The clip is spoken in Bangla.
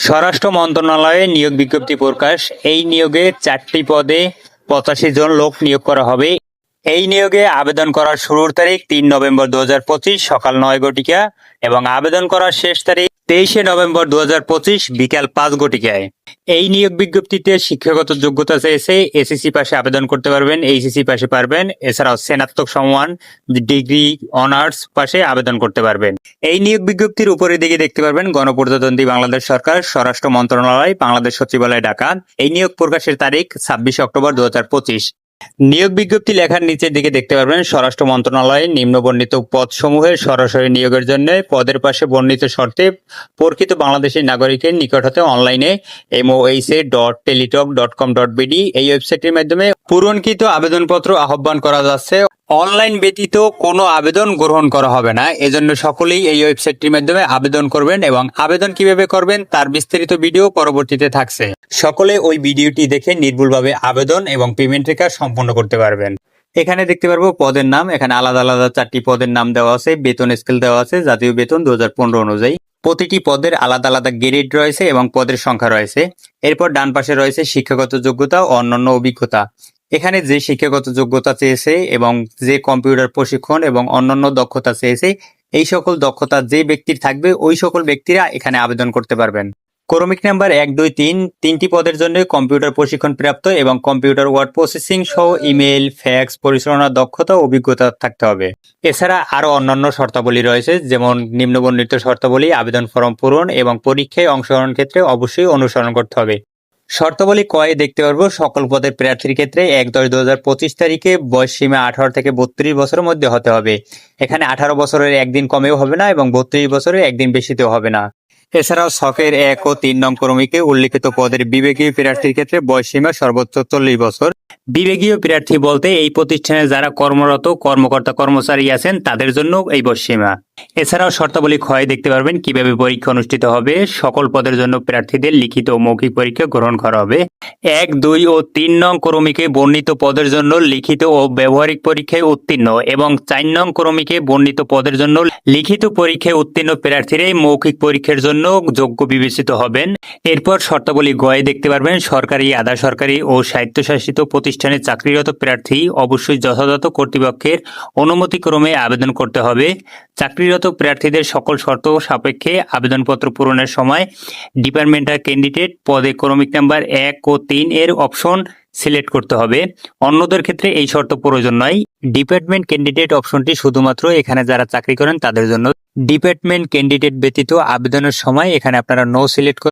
স্বরাষ্ট্র মন্ত্রণালয়ে নিয়োগ বিজ্ঞপ্তি প্রকাশ। এই নিয়োগে চারটি পদে পঁচাশি জন লোক নিয়োগ করা হবে। এই নিয়োগে আবেদন করার শুরুর তারিখ তিন নভেম্বর দু হাজার পঁচিশ সকাল নয় ঘটিকা এবং আবেদন করার শেষ তারিখ তেইশে নভেম্বর দু হাজার পঁচিশ বিকাল পাঁচ ঘটিকায় এই নিয়োগ বিজ্ঞপ্তিতে শিক্ষাগত যোগ্যতা চেয়েছে এসএসসি পাশে আবেদন করতে পারবেন, এইচএসসি পাশে পারবেন, এছাড়াও স্নাতক সমান ডিগ্রি অনার্স পাশে আবেদন করতে পারবেন। এই নিয়োগ বিজ্ঞপ্তির উপরের দিকে দেখতে পারবেন গণপ্রজাতন্ত্রী বাংলাদেশ সরকার, স্বরাষ্ট্র মন্ত্রণালয়, বাংলাদেশ সচিবালয়, ঢাকা। এই নিয়োগ প্রকাশের তারিখ ছাব্বিশে অক্টোবর দু হাজার পঁচিশ। নিয়োগ বিজ্ঞপ্তি লেখার নিচের দিকে দেখতে পারবেন, স্বরাষ্ট্র মন্ত্রণালয়ে নিম্নবর্ণিত পদসমূহের সরাসরি নিয়োগের জন্য পদের পাশে বর্ণিত শর্তে প্রকৃত বাংলাদেশের নাগরিকের নিকট হতে অনলাইনে MOHA dot Teletalk dot com dot BD এই ওয়েবসাইটের মাধ্যমে পূরণকৃত আবেদনপত্র আহ্বান করা যাচ্ছে। অনলাইন ব্যতীত কোনো আবেদন গ্রহণ করা হবে না। এজন্য সকলেই এই ওয়েবসাইটটির মাধ্যমে আবেদন করবেন এবং আবেদন কীভাবে করবেন তার বিস্তারিত ভিডিও পরবর্তীতে থাকছে। সকলে ওই ভিডিওটি দেখে নির্ভুলভাবে আবেদন এবং পেমেন্টের কাজ সম্পন্ন করতে পারবেন। এখানে দেখতে পারব পদের নাম। এখানে আলাদা আলাদা চারটি পদের নাম দেওয়া আছে, বেতন স্কেল দেওয়া আছে, জাতীয় বেতন দু হাজার পনেরো অনুযায়ী। প্রতিটি পদের আলাদা আলাদা গ্রেড রয়েছে এবং পদের সংখ্যা রয়েছে। এরপর ডান পাশে রয়েছে শিক্ষাগত যোগ্যতা ও অন্যান্য অভিজ্ঞতা। এখানে যে শিক্ষাগত যোগ্যতা চেয়েছে এবং যে কম্পিউটার প্রশিক্ষণ এবং অন্যান্য দক্ষতা চেয়েছে, এই সকল দক্ষতা যে ব্যক্তির থাকবে, ওই সকল ব্যক্তিরা এখানে আবেদন করতে পারবেন। ক্রমিক নাম্বার এক, দুই, তিন, তিনটি পদের জন্য কম্পিউটার প্রশিক্ষণ প্রাপ্ত এবং কম্পিউটার ওয়ার্ড প্রসেসিং সহ ইমেল ফ্যাক্স পরিচালনার দক্ষতা অভিজ্ঞতা থাকতে হবে। এছাড়া আরও অন্যান্য শর্তাবলী রয়েছে, যেমন নিম্নবর্ণিত শর্তাবলী, আবেদন ফর্ম পূরণ এবং পরীক্ষায় অংশগ্রহণ ক্ষেত্রে অবশ্যই অনুসরণ করতে হবে। শর্তাবলী কয়ে দেখতে পারব, সকল পদের প্রার্থীর ক্ষেত্রে এক দশ দু হাজার পঁচিশ তারিখে বয়স সীমা আঠারো থেকে বত্রিশ বছরের মধ্যে হতে হবে। এখানে আঠারো বছরের একদিন কমেও হবে না এবং বত্রিশ বছরের একদিন বেশিতেও হবে না। এছাড়াও শখের এক ও তিন নং ক্রমিকে উল্লিখিত পদের বিবেকীয় প্রার্থীর ক্ষেত্রে বয়স সীমা সর্বোচ্চ চল্লিশ বছর। বিবেকীয় প্রার্থী বলতে এই প্রতিষ্ঠানে যারা কর্মরত, কর্মকর্তা কর্মচারী আছেন, তাদের জন্য এই বয়সসীমা। এছাড়াও শর্তাবলী ক্ষয় দেখতে পারবেন কীভাবে পরীক্ষা অনুষ্ঠিত হবে, সকল পদের জন্য প্রার্থীদের লিখিত ও মৌখিক পরীক্ষা গ্রহণ করা হবে। এক, দুই ও তিন নং ক্রমিকে বর্ণিত পদের জন্য লিখিত ও ব্যবহারিক পরীক্ষায় উত্তীর্ণ এবং চার নং ক্রমিকে বর্ণিত পদের জন্য লিখিত পরীক্ষায় উত্তীর্ণ প্রার্থীরাই মৌখিক পরীক্ষার জন্য যোগ্য বিবেচিত হবেন। এরপর শর্তাবলী গয়ে দেখতে পারবেন সরকারি আধা সরকারি ও স্বায়ত্তশাসিত প্রতিষ্ঠানে চাকরিরত প্রার্থী অবশ্যই যথাযথ কর্তৃপক্ষের অনুমতিক্রমে আবেদন করতে হবে। চাকরিরত প্রার্থীদের সকল শর্ত সাপেক্ষে আবেদনপত্র পূরণের সময় ডিপার্টমেন্টাল ক্যান্ডিডেট পদে ক্রমিক নাম্বার এক ও তিন এর অপশন সিলেক্ট করতে হবে। অন্যদের ক্ষেত্রে এই শর্ত প্রয়োজন নয়। ডিপার্টমেন্ট ক্যান্ডিডেট অপশনটি শুধুমাত্র এখানে যারা চাকরি করেন তাদের জন্য। ডিপার্টমেন্ট ক্যান্ডিডেট ব্যতীত আবেদনের সময় এখানে আপনারা নো সিলেক্ট